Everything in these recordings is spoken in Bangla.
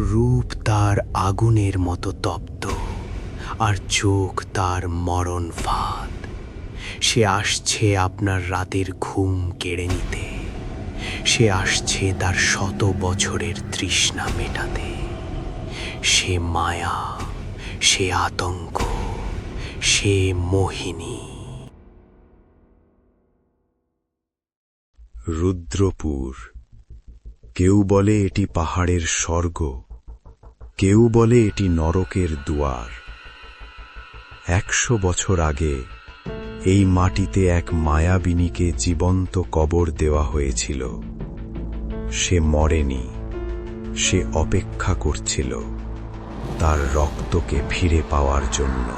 রূপ তার আগুনের মতো তপ্ত আর চোখ তার মরণ ফাঁদ। সে আসছে আপনার রাতের ঘুম কেড়ে নিতে। সে আসছে তার শত বছরের তৃষ্ণা মেটাতে। সে মায়া, সে আতঙ্ক, সে মোহিনী। রুদ্রপুর, কেউ বলে এটি পাহাড়ের স্বর্গ। কেউ বলে এটি নরকের দুয়ার। একশো বছর আগে এই মাটিতে এক মায়াবিনীকে জীবন্ত কবর দেওয়া হয়েছিল। সে মরেনি, সে অপেক্ষা করছিল তার রক্তকে ফিরে পাওয়ার জন্য।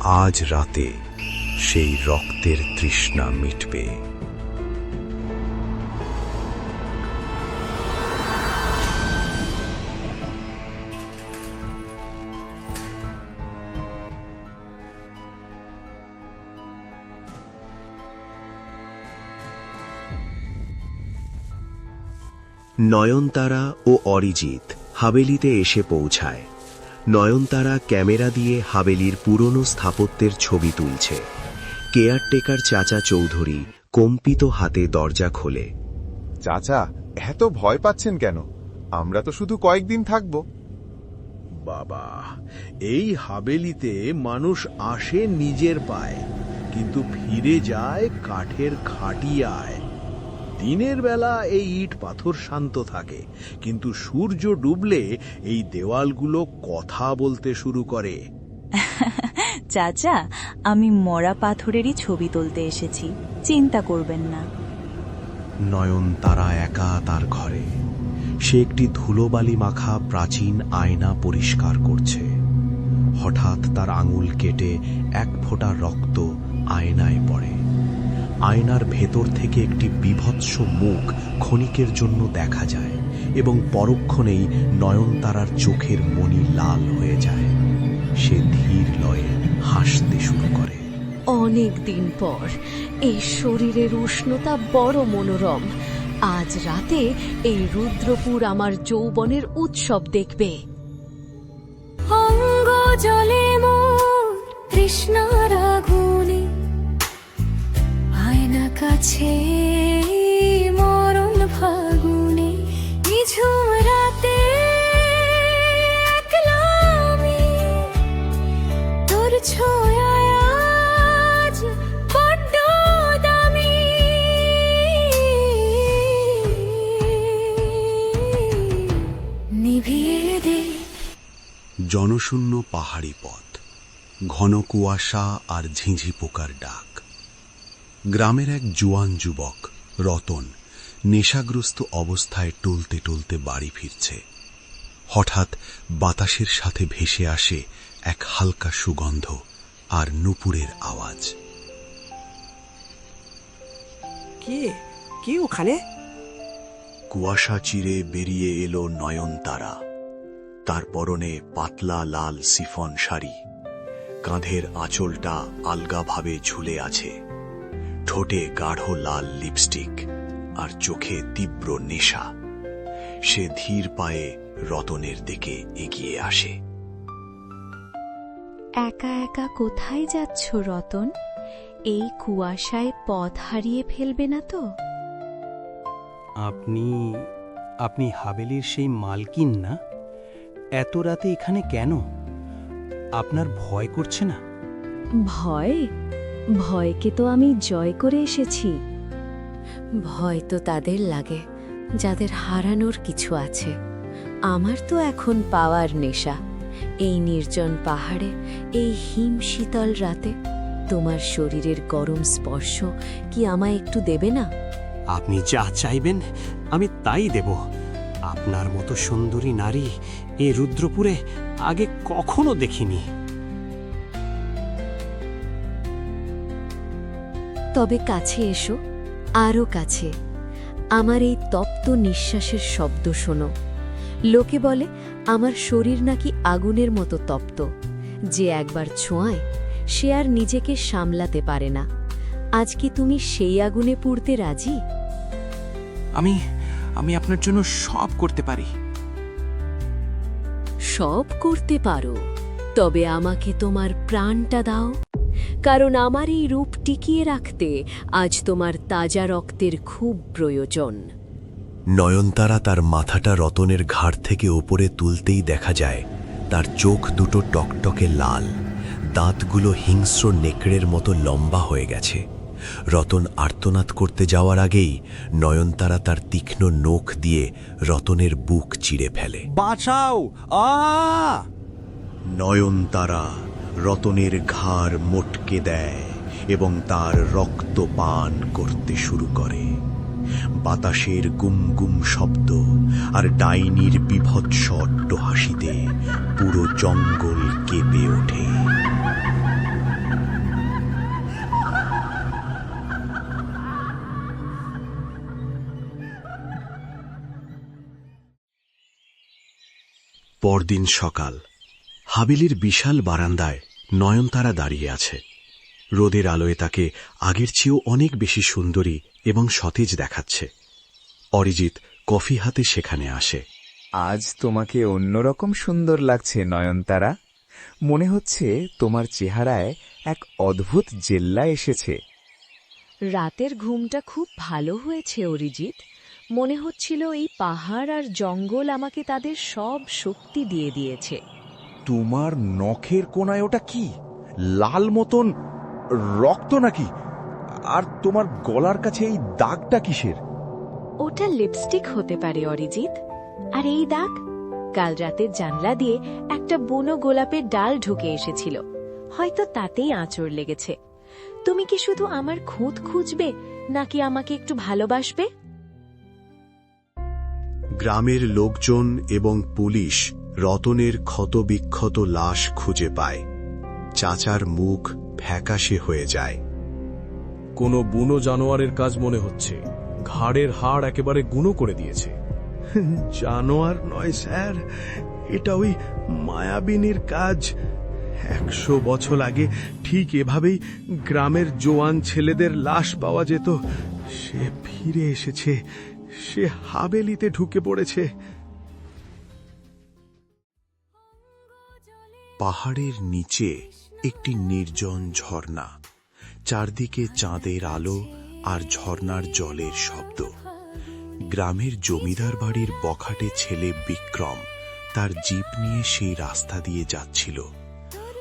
আজ রাতে সেই রক্তের তৃষ্ণা মিটবে। নয়নতারা ও অরিজিৎ হাবেলিতে এসে পৌঁছায়। নয়নতারা ক্যামেরা দিয়ে হাবেলির পুরনো স্থাপত্যের ছবি তুলছে। কেয়ারটেকার চাচা চৌধুরী কম্পিত হাতে দরজা খোলে। চাচা এত ভয় পাচ্ছেন কেন? আমরা তো শুধু কয়েকদিন থাকব। বাবা এই হাবেলিতে মানুষ আসে নিজের পায় কিন্তু ফিরে যায় কাঠের খাটিয়ায়। দিনের বেলা এই ইট পাথর শান্ত থাকে কিন্তু সূর্য ডুবলে এই দেওয়ালগুলো কথা বলতে শুরু করে। চাচা আমি মরা পাথরেরই ছবি তুলতে এসেছি চিন্তা করবেন না। নয়ন তারা একা তার ঘরে সে একটি ধুলোবালি মাখা প্রাচীন আয়না পরিষ্কার করছে। হঠাৎ তার আঙুল কেটে এক ফোঁটা রক্ত আয়নায় পড়ে। আয়নার ভেতর থেকে একটি বিভৎস মুখ ক্ষণিকের জন্য দেখা যায় এবং পরক্ষণেই নয়নতারার চোখের মণি লাল হয়ে যায়। সে ধীর লয়ে হাসতে শুরু করে। অনেক দিন পর এই শরীরের উষ্ণতা বড় মনোরম। আজ রাতে এই রুদ্রপুর আমার যৌবনের উৎসব দেখবে। অঙ্গ জলে মোর আয়না কাছে মরণ ফাগুনে নিঝুম রাতে তোর নিভিয়ে দে। জনশূন্য পাহাড়ি পথ, ঘন কুয়াশা আর ঝিঁঝি পোকার ডাক। গ্রামের এক জুয়ান যুবক রতন নেশাগ্রস্ত অবস্থায় টলতে টলতে বাড়ি ফিরছে। হঠাৎ বাতাসের সাথে ভেসে আসে এক হালকা সুগন্ধ আর নুপুরের আওয়াজ। কে? কে ওখানে? কুয়াশা চিরে বেরিয়ে এলো নয়নতারা। তার পরনে পাতলা লাল সিফন শাড়ি। কাঁধের আঁচলটা আলগাভাবে ঝুলে আছে। ঠোঁটে গাঢ় লাল লিপস্টিক আর চোখে তীব্র নেশা। সে ধীর পায়ে রতনের দিকে এগিয়ে আসে। একা একা কোথায় যাচ্ছ রতন? এই কুয়াশায় পথ হারিয়ে ফেলবে না তো? আপনি আপনি হাবেলির সেই মালকিন না? এত রাতে এখানে কেন? আপনার ভয় করছে না? ভয়? ভয়কে তো আমি জয় করে এসেছি। ভয় তো তাদের লাগে, যাদের হারানোর কিছু আছে। আমার তো এখন পাওয়ার নেশা। এই নির্জন পাহাড়ে, এই হিম শীতল রাতে, তোমার শরীরের গরম স্পর্শ কি আমায় একটু দেবে না? আপনি যা চাইবেন, আমি তাই দেব। আপনার মতো সুন্দরী নারী এ রুদ্রপুরে আগে কখনো দেখিনি। তবে কাছে এসো আরও কাছে। আমার এই তপ্ত নিঃশ্বাসের শব্দ শোনো। লোকে বলে আমার শরীর নাকি আগুনের মতো তপ্ত। যে একবার ছোঁয়ায় সে আর নিজেকে সামলাতে পারে না। আজ কি তুমি সেই আগুনে পুড়তে রাজি? আমি আমি আপনার জন্য সব করতে পারি। সব করতে পারো তবে আমাকে তোমার প্রাণটা দাও। কারণ আমার এই রূপ টিকিয়ে রাখতে আজ তোমার তাজা রক্তের খুব প্রয়োজন। নয়নতারা তার মাথাটা রতনের ঘাড় থেকে ওপরে তুলতেই দেখা যায় তার চোখ দুটো টকটকে লাল দাঁতগুলো হিংস্র নেকড়ের মতো লম্বা হয়ে গেছে। রতন আর্তনাদ করতে যাওয়ার আগেই নয়নতারা তার তীক্ষ্ণ নখ দিয়ে রতনের বুক চিড়ে ফেলে। বাঁচাও! আ! নয়নতারা রতনের ঘাড় মোটকে দেয় এবং তার রক্ত পান করতে শুরু করে। বাতাসের গুম গুম শব্দ আর ডাইনির বিভৎস অট্ট হাসিতে পুরো জঙ্গল কেঁপে ওঠে। পরদিন সকাল। হাবিলির বিশাল বারান্দায় নয়নতারা দাঁড়িয়ে আছে। রোদের আলোয় তাকে আগের চেয়েও অনেক বেশি সুন্দরী এবং সতেজ দেখাচ্ছে। অরিজিৎ কফি হাতে সেখানে আসে। আজ তোমাকে অন্যরকম সুন্দর লাগছে নয়নতারা। মনে হচ্ছে তোমার চেহারায় এক অদ্ভুত জেল্লা এসেছে। রাতের ঘুমটা খুব ভালো হয়েছে অরিজিৎ। মনে হচ্ছিল এই পাহাড় আর জঙ্গল আমাকে তাদের সব শক্তি দিয়ে দিয়েছে। তোমার নখের কোনায় ওটা কি? লাল মতন রক্ত নাকি? আর তোমার গলার কাছে এই দাগটা কিসের? ওটা লিপস্টিক হতে পারে অরিজিৎ। আর এই দাগ? কাল রাতের জানলা দিয়ে একটা বুনো গোলাপের ডাল ঢুকে এসেছিল। হয়তো তাতেই আঁচড় লেগেছে। তুমি কি শুধু আমার খুঁত খুঁজবে নাকি আমাকে একটু ভালোবাসবে? গ্রামের লোকজন এবং পুলিশ রতনের ক্ষতবিক্ষত লাশ খুঁজে পায়। চাচার মুখ ফ্যাকাশে হয়ে যায়। কোনো বুনো জানোয়ারের কাজ মনে হচ্ছে। ঘাড়ের হাড় একেবারে গুঁড়ো করে দিয়েছে। জানোয়ার নয় স্যার। এটা ওই মায়াবিনীর কাজ। একশো বছর আগে ঠিক এভাবেই গ্রামের জোয়ান ছেলেদের লাশ পাওয়া যেত। সে ফিরে এসেছে। সে হাবেলিতে ঢুকে পড়েছে। পাহাড়ের নিচে একটি নির্জন ঝর্ণা চারদিকে চাঁদের আলো আর ঝর্ণার জলের শব্দ। গ্রামের জমিদার বাড়ির বখাটে ছেলে বিক্রম তার জিপ নিয়ে সেই রাস্তা দিয়ে যাচ্ছিল।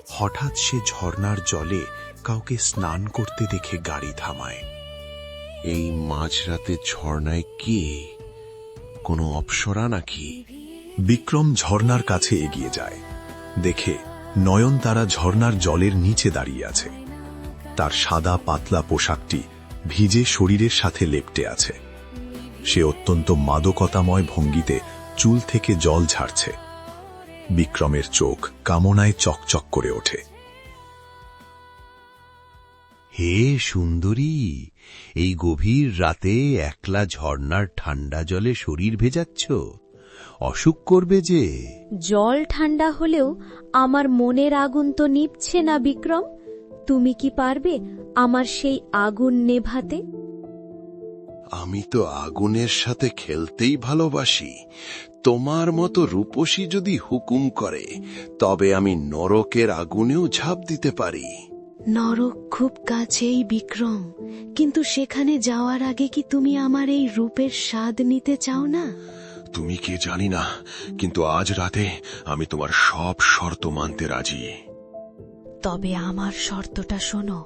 হঠাৎ সে ঝর্ণার জলে কাউকে স্নান করতে দেখে গাড়ি থামায়। এই মাঝরাতে ঝর্ণায় কে? কোনো অপসরা নাকি? বিক্রম ঝর্ণার কাছে এগিয়ে যায়। দেখে নয়নতারা ঝর্ণার জলের নিচে দাঁড়িয়ে আছে। তার সাদা পাতলা পোশাকটি ভিজে শরীরের সাথে লেপটে আছে। সে অত্যন্ত মাদকতাময় ভঙ্গিতে চুল থেকে জল ঝাড়ছে। বিক্রমের চোখ কামনায় চকচক করে ওঠে। হে সুন্দরী, এই গভীর রাতে একলা ঝর্ণার ঠান্ডা জলে শরীর ভেজাচ্ছ? অসুখ করবে যে। জল ঠান্ডা হলেও আমার মনের আগুন তো নিভছে না বিক্রম। তুমি কি পারবে আমার সেই আগুন নেভাতে? আমি তো আগুনের সাথে খেলতেই ভালোবাসি। তোমার মতো রূপসী যদি হুকুম করে তবে আমি নরকের আগুনেও ঝাঁপ দিতে পারি। নরক খুব কাছেই বিক্রম। কিন্তু সেখানে যাওয়ার আগে কি তুমি আমার এই রূপের স্বাদ নিতে চাও না? তুমি কে জানি না কিন্তু আজ রাতে আমি তোমার সব শর্ত মানতে রাজি। তবে আমার শর্তটা শোনো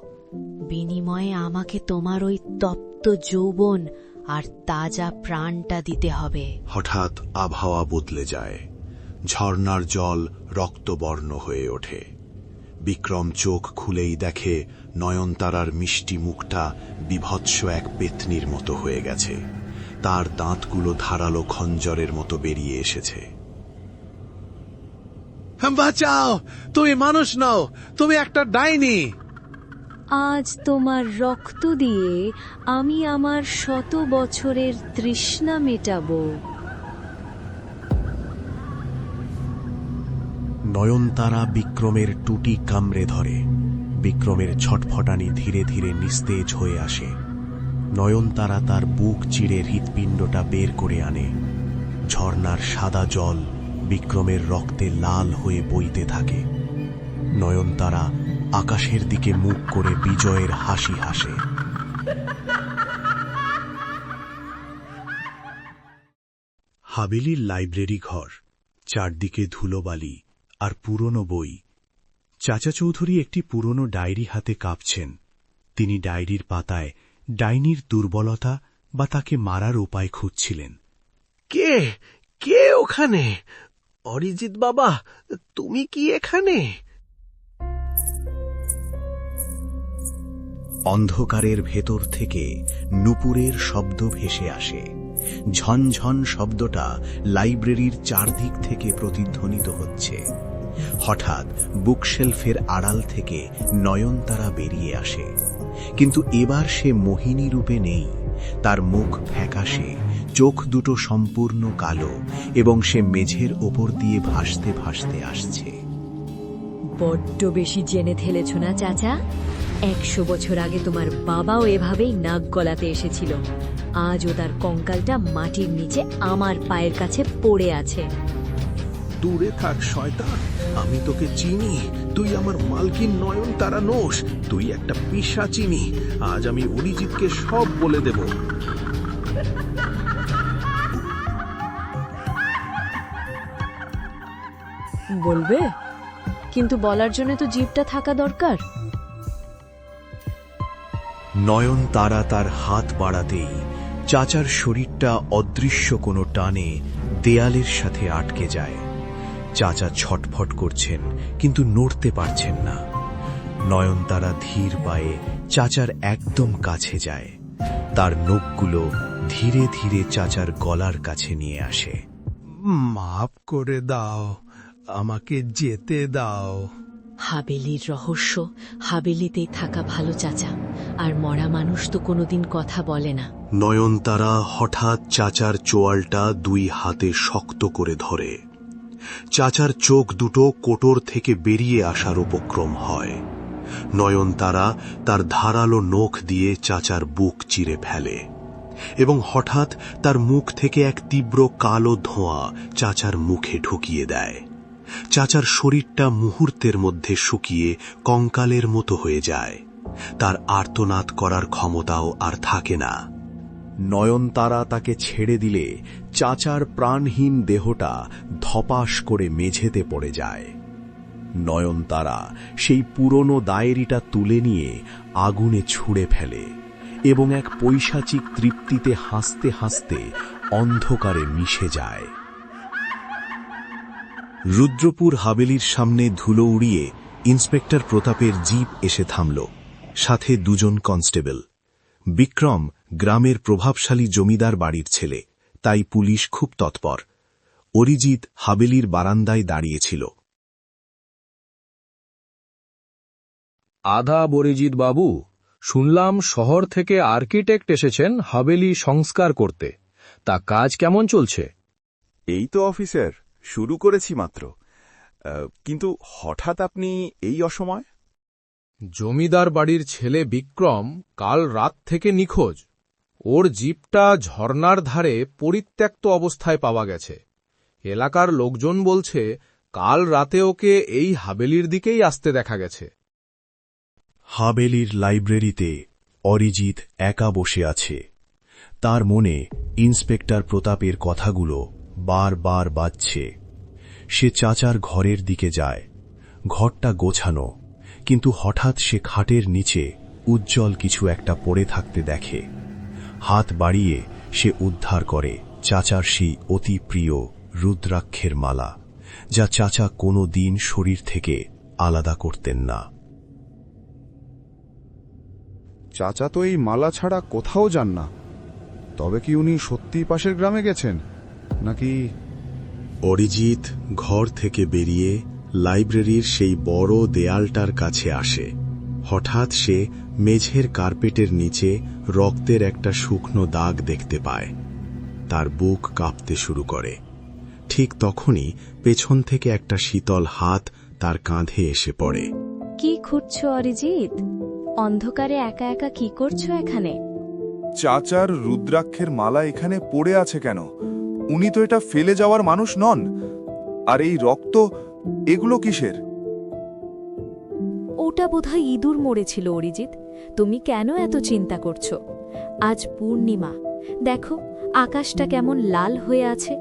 বিনিময়ে আমাকে তোমার ওই তপ্ত যৌবন আর তাজা প্রাণটা দিতে হবে। হঠাৎ আবহাওয়া বদলে যায় ঝর্ণার জল রক্তবর্ণ হয়ে ওঠে। বিক্রম চোখ খুলেই দেখে নয়নতারার মিষ্টি মুখটা বিভৎস এক পেতনির মতো হয়ে গেছে। তার দাঁতগুলো ধারালো খঞ্জরের মতো বেরিয়ে এসেছে। বাঁচাও! তুমি মানুষ নও তুমি একটা ডাইনি! আজ তোমার রক্ত দিয়ে আমি আমার শত বছরের তৃষ্ণা মেটাবো। নয়নতারা বিক্রমের টুটি কামড়ে ধরে। বিক্রমের ছটফটানি ধীরে ধীরে নিস্তেজ হয়ে আসে। নয়নতারা তার বুক চিড়ে হৃৎপিণ্ডটা বের করে আনে। ঝর্ণার সাদা জল বিক্রমের রক্তে লাল হয়ে বইতে থাকে। নয়নতারা আকাশের দিকে মুখ করে বিজয়ের হাসি হাসে। হাবেলির লাইব্রেরি ঘর, চারদিকে ধুলোবালি আর পুরনো বই। চাচা চৌধুরী একটি পুরনো ডায়েরি হাতে কাঁপছেন। তিনি ডায়েরির পাতায় ডাইনির দুর্বলতা বা তাকে মারার উপায় খুঁজছিলেন। কে? কে ওখানে? অরিজিৎ বাবা তুমি কি এখানে? অন্ধকারের ভেতর থেকে নুপুরের শব্দ ভেসে আসে। ঝনঝন শব্দটা লাইব্রেরির চারদিক থেকে প্রতিধ্বনিত হচ্ছে। হঠাৎ বুকশেলফের আড়াল থেকে নয়নতারা বেরিয়ে আসে। কিন্তু এবার সে মোহিনী রূপে নেই। তার মুখ ফ্যাকাশে, চোখ দুটো সম্পূর্ণ কালো, এবং সে মেঝের ওপর দিয়ে ভাসতে ভাসতে আসছে। বড্ড বেশি জেনে ফেলেছ না, চাচা? একশো বছর আগে তোমার বাবাও এভাবেই নাক গলাতে এসেছিল। আজও তার কঙ্কালটা মাটির নিচে আমার পায়ের কাছে পড়ে আছে। দূরে থাক শয়তান। আমি তোকে চিনি। তুই আমার মালকিন নয়ন তারা নোস তুই একটা পিসা চিনি। আজ আমি অরিজিৎকে সব বলে দেব। বলবে? কিন্তু বলার জন্য তো জিভটা থাকা দরকার। নয়ন তারা তার হাত বাড়াতেই চাচার শরীরটা অদৃশ্য কোনো টানে দেয়ালের সাথে আটকে যায়। চাচা ছটফট করছেন কিন্তু নড়তে পারছেন না। নয়নতারা ধীর পায়ে চাচার একদম কাছে যায়। তার নখগুলো ধীরে ধীরে চাচার গলার কাছে নিয়ে আসে। মাফ করে দাও আমাকে যেতে দাও। হাবেলির রহস্য হাবেলিতেই থাকা ভালো চাচা আর মরা মানুষ তো কোনোদিন কথা বলে না। নয়নতারা হঠাৎ চাচার চোয়ালটা দুই হাতে শক্ত করে ধরে। চাচার চোখ দুটো কোটর থেকে বেরিয়ে আসার উপক্রম হয়। নয়নতারা তার ধারালো নখ দিয়ে চাচার বুক চিরে ফেলে এবং হঠাৎ তার মুখ থেকে এক তীব্র কালো ধোঁয়া চাচার মুখে ঢুকিয়ে দেয়। চাচার শরীরটা মুহূর্তের মধ্যে শুকিয়ে কঙ্কালের মতো হয়ে যায়। তার আর্তনাদ করার ক্ষমতাও আর থাকে না। নয়নতারা তাকে ছেড়ে দিলে চাচার প্রাণহীন দেহটা ধপাস করে মেঝেতে পড়ে যায়। নয়নতারা সেই পুরনো দায়েরিটা তুলে নিয়ে আগুনে ছুঁড়ে ফেলে এবং এক পৈশাচিক তৃপ্তিতে হাসতে হাসতে অন্ধকারে মিশে যায়। রুদ্রপুর হাবেলির সামনে ধুলো উড়িয়ে ইন্সপেক্টর প্রতাপের জিপ এসে থামল। সাথে দুজন কনস্টেবল। বিক্রম গ্রামের প্রভাবশালী জমিদার বাড়ির ছেলে তাই পুলিশ খুব তৎপর। অরিজিৎ হাবেলির বারান্দায় দাঁড়িয়েছিল। আধা বরিজিৎ বাবু শুনলাম শহর থেকে আর্কিটেক্ট এসেছেন হাবেলি সংস্কার করতে। তা কাজ কেমন চলছে? এই তো অফিসার শুরু করেছি মাত্র। কিন্তু হঠাৎ আপনি এই অসময়? জমিদার বাড়ির ছেলে বিক্রম কাল রাত থেকে নিখোঁজ। ওর জিপটা ঝর্ণার ধারে পরিত্যক্ত অবস্থায় পাওয়া গেছে। এলাকার লোকজন বলছে, কাল রাতে ওকে এই হাবেলির দিকেই আসতে দেখা গেছে। হাবেলির লাইব্রেরিতে অরিজিৎ একা বসে আছে। তার মনে ইন্সপেক্টর প্রতাপের কথাগুলো বারবার বাজছে। সে চাচার ঘরের দিকে যায়। ঘরটা গোছানো, কিন্তু হঠাৎ সে খাটের নিচে উজ্জ্বল কিছু একটা পড়ে থাকতে দেখে। হাত বাড়িয়ে সে উদ্ধার করে। চাচার সেই অতি প্রিয় রুদ্রাক্ষের মালা যা চাচা কোনো দিন শরীর থেকে আলাদা করতেন না। চাচা তো এই মালা ছাড়া কোথাও যান না। তবে কি উনি সত্যিই পাশের গ্রামে গেছেন নাকি? অরিজিৎ ঘর থেকে বেরিয়ে লাইব্রেরির সেই বড় দেয়ালটার কাছে আসে। হঠাৎ সে মেঝের কার্পেটের নিচে রক্তের একটা শুকনো দাগ দেখতে পায়। তার বুক কাঁপতে শুরু করে। ঠিক তখনই পেছন থেকে একটা শীতল হাত তার কাঁধে এসে পড়ে। কি খুঁজছো অরিজিৎ? অন্ধকারে একা একা কি করছ এখানে? চাচার রুদ্রাক্ষের মালা এখানে পড়ে আছে কেন? উনি তো এটা ফেলে যাওয়ার মানুষ নন। আর এই রক্ত এগুলো কিসের? ওটা বোধহয় ইঁদুর মরেছিল, অরিজিৎ। তুমি কেন এত চিন্তা করছ? আজ পূর্ণিমা। দেখো, আকাশটা কেমন লাল হয়ে আছে।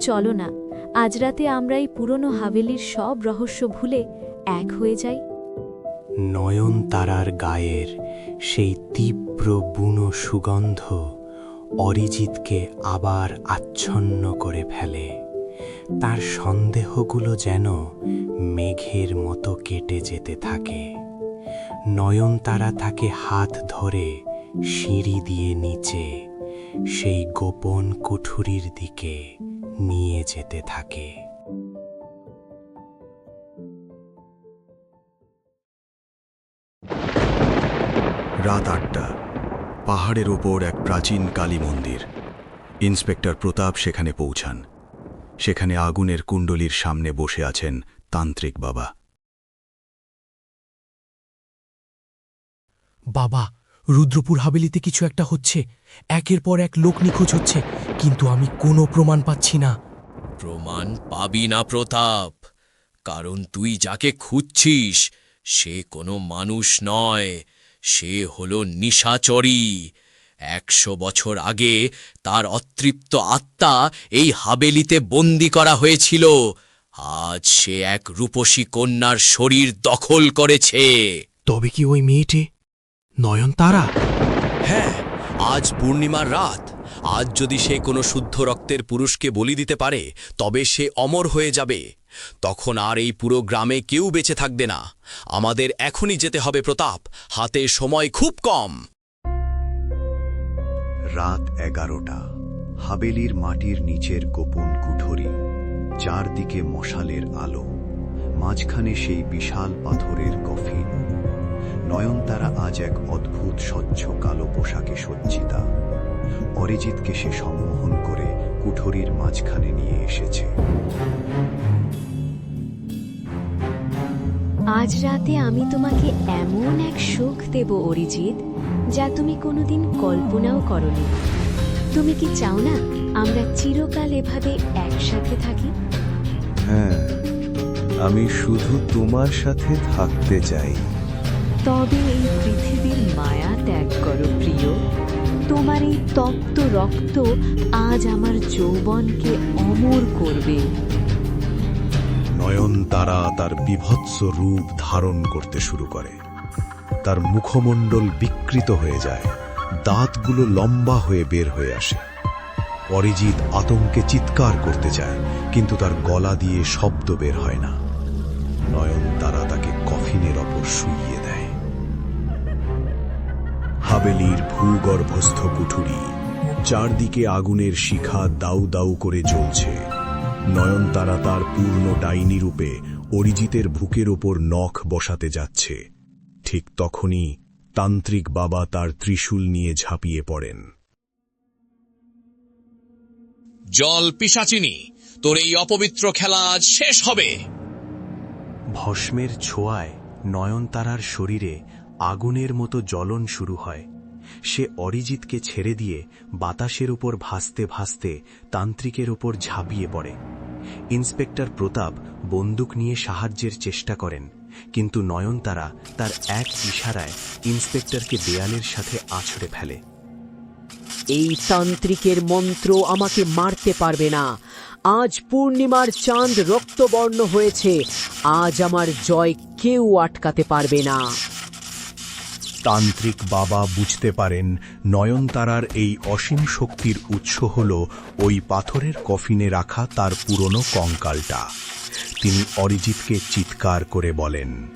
চলো না, আজ রাতে আমরা এই পুরনো হাভেলির সব রহস্য ভুলে এক হয়ে যাই। নয়নতারার গায়ের সেই তীব্র বুনো সুগন্ধ অরিজিৎকে আবার আচ্ছন্ন করে ফেলে। তার সন্দেহগুলো যেন মেঘের মতো কেটে যেতে থাকে। নয়নতারা তাকে হাত ধরে সিঁড়ি দিয়ে নিচে, সেই গোপন কুঠুরির দিকে নিয়ে যেতে থাকে। রাত আটটা, পাহাড়ের ওপর এক প্রাচীন কালী মন্দির। ইন্সপেক্টর প্রতাপ সেখানে পৌঁছান। সেখানে আগুনের কুণ্ডলীর সামনে বসে আছেন তান্ত্রিক বাবা। বাবা রুদ্রপুর হাবেলিতে কিছু একটা হচ্ছে। একের পর এক লোক নিখোঁজ হচ্ছে কিন্তু আমি কোনো প্রমাণ পাচ্ছি না। প্রমাণ পাবি না প্রতাপ। কারণ তুই যাকে খুঁজছিস সে কোনো মানুষ নয়। সে হলো নিশাচরী। একশো বছর আগে তার অতৃপ্ত আত্মা এই হাবেলিতে বন্দি করা হয়েছিল। আজ সে এক রূপসী কন্যার শরীর দখল করেছে। তবে কি ওই মেয়েটি নয়নতারা হ্যাঁ আজ পূর্ণিমার রাত। আজ যদি সে কোনো শুদ্ধ রক্তের পুরুষকে বলি দিতে পারে তবে সে অমর হয়ে যাবে। তখন আর এই পুরো গ্রামে কেউ বেঁচে থাকবে না। আমাদের এখনই যেতে হবে প্রতাপ। হাতে সময় খুব কম। রাত এগারোটা, হাবেলির মাটির নিচের গোপন কুঠরি, চারদিকে মশালের আলো, মাঝখানে সেই বিশাল পাথরের কফিন। নয়নতারা আজ এক অদ্ভুত স্বচ্ছ কালো পোশাকে সজ্জিতা। অরিজিৎকে সে সম্মোহন করে কুঠরির মাঝখানে নিয়ে এসেছে। আজ রাতে আমি তোমাকে এমন এক সুখ দেব, অরিজিৎ যা তুমি কোনোদিন কল্পনাও করনি। তুমি কি চাও না আমরা চিরকাল এভাবে একসাথে থাকি? হ্যাঁ আমি শুধু তোমার সাথে থাকতে চাই। তবে এই পৃথিবীর মায়া ত্যাগ করো প্রিয়। তোমার এই তপ্ত রক্ত আজ আমার যৌবনকে অমর করবে। নয়নতারা তার বিভৎস রূপ ধারণ করতে শুরু করে। তার মুখমণ্ডল বিকৃত হয়ে যায়। দাঁতগুলো লম্বা হয়ে বের হয়ে আসে। অরিজিৎ আতঙ্কে চিৎকার করতে চায়, কিন্তু তার গলা দিয়ে শব্দ বের হয় না। নয়ন তারা তাকে কফিনের ওপর শুইয়ে দেয়। হাবেলির ভূগর্ভস্থ কুঠুরি চারদিকে আগুনের শিখা দাউ দাউ করে জ্বলছে। নয়নতারা তার পূর্ণ ডাইনি রূপে অরিজিতের বুকের ওপর নখ বসাতে যাচ্ছে। ঠিক তখনই তান্ত্রিক বাবা তার ত্রিশূল নিয়ে ঝাঁপিয়ে পড়েন। জল পিসাচিনি তোর এই অপবিত্র খেলা আজ শেষ হবে। ভস্মের ছোঁয়ায় নয়নতারার শরীরে আগুনের মতো জ্বলন শুরু হয়। সে অরিজিৎকে ছেড়ে দিয়ে বাতাসের উপর ভাসতে ভাসতে তান্ত্রিকের ওপর ঝাঁপিয়ে পড়ে। ইন্সপেক্টর প্রতাপ বন্দুক নিয়ে সাহায্যের চেষ্টা করেন। কিন্তু নয়নতারা তার এক ইশারায় ইন্সপেক্টরকে দেয়ালের সাথে আছড়ে ফেলে। এই তান্ত্রিকের মন্ত্র আমাকে মারতে পারবে না। আজ পূর্ণিমার চাঁদ রক্তবর্ণ হয়েছে। আজ আমার জয় কেউ আটকাতে পারবে না। তান্ত্রিক বাবা বুঝতে পারেন নয়নতারার এই অসীম শক্তির উৎস হল ওই পাথরের কফিনে রাখা তার পুরনো কঙ্কালটা। তিনি অরিজিৎকে চিৎকার করে বলেন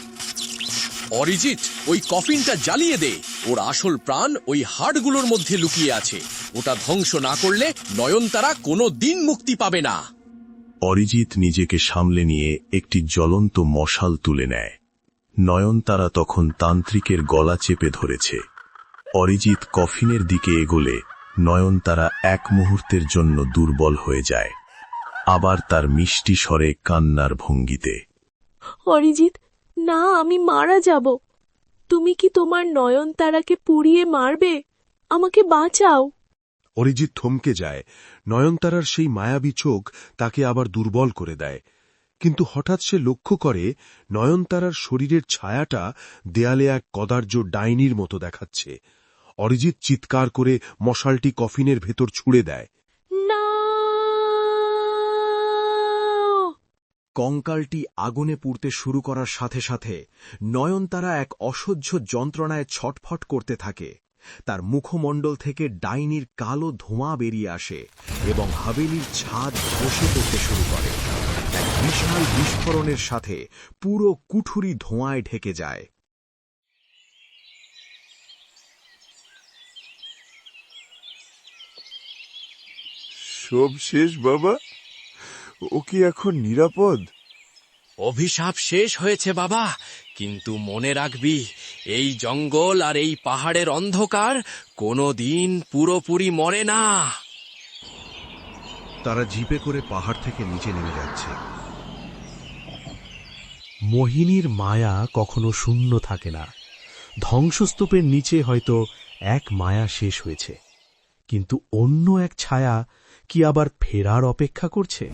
অরিজিৎ ওই কফিনটা জ্বালিয়ে দে। ওর আসল প্রাণ ওই হাড়গুলোর মধ্যে লুকিয়ে আছে। ওটা ধ্বংস না করলে নয়নতারা কোনো দিন মুক্তি পাবে না। অরিজিৎ নিজেকে সামলে নিয়ে একটি জ্বলন্ত মশাল তুলে নেয়। নয়নতারা তখন তান্ত্রিকের গলা চেপে ধরেছে। অরিজিৎ কফিনের দিকে এগোলে নয়নতারা এক মুহূর্তের জন্য দুর্বল হয়ে যায়। আবার তার মিষ্টি স্বরে কান্নার ভঙ্গিতে অরিজিৎ না আমি মারা যাব। তুমি কি তোমার নয়নতারাকে পুড়িয়ে মারবে? আমাকে বাঁচাও। অরিজিৎ থমকে যায়। নয়নতারার সেই মায়াবী চোখ তাকে আবার দুর্বল করে দেয়। কিন্তু হঠাৎ সে লক্ষ্য করে নয়নতারার শরীরের ছায়াটা দেয়ালে এক কদার্য ডাইনির মতো দেখাচ্ছে। অরিজিৎ চিৎকার করে মশালটি কফিনের ভেতর ছুঁড়ে দেয়। কঙ্কালটি আগুনে পুড়তে শুরু করার সাথে সাথে নয়নতারা এক অসহ্য যন্ত্রণায় ছটফট করতে থাকে। তার মুখমণ্ডল থেকে ডাইনির কালো ধোঁয়া বেরিয়ে আসে এবং হাভেলির ছাদ বসে পড়তে শুরু করে। এক বিশাল বিস্ফোরণের সাথে পুরো কুঠুরি ধোঁয়ায় ঢেকে যায়। সব শেষ বাবা? ও কি এখন নিরাপদ? অভিশাপ শেষ হয়েছে বাবা। কিন্তু মনে রাখবি এই জঙ্গল আর এই পাহাড়ের অন্ধকার কোনো দিন পুরোপুরি মরে না। তারা জিপে করে পাহাড় থেকে নিচে নেমে যাচ্ছে। মোহিনীর মায়া কখনো শূন্য থাকে না। ধ্বংসস্তূপের নিচে হয়তো এক মায়া শেষ হয়েছে। কিন্তু অন্য এক ছায়া কি আবার ফেরার অপেক্ষা করছে?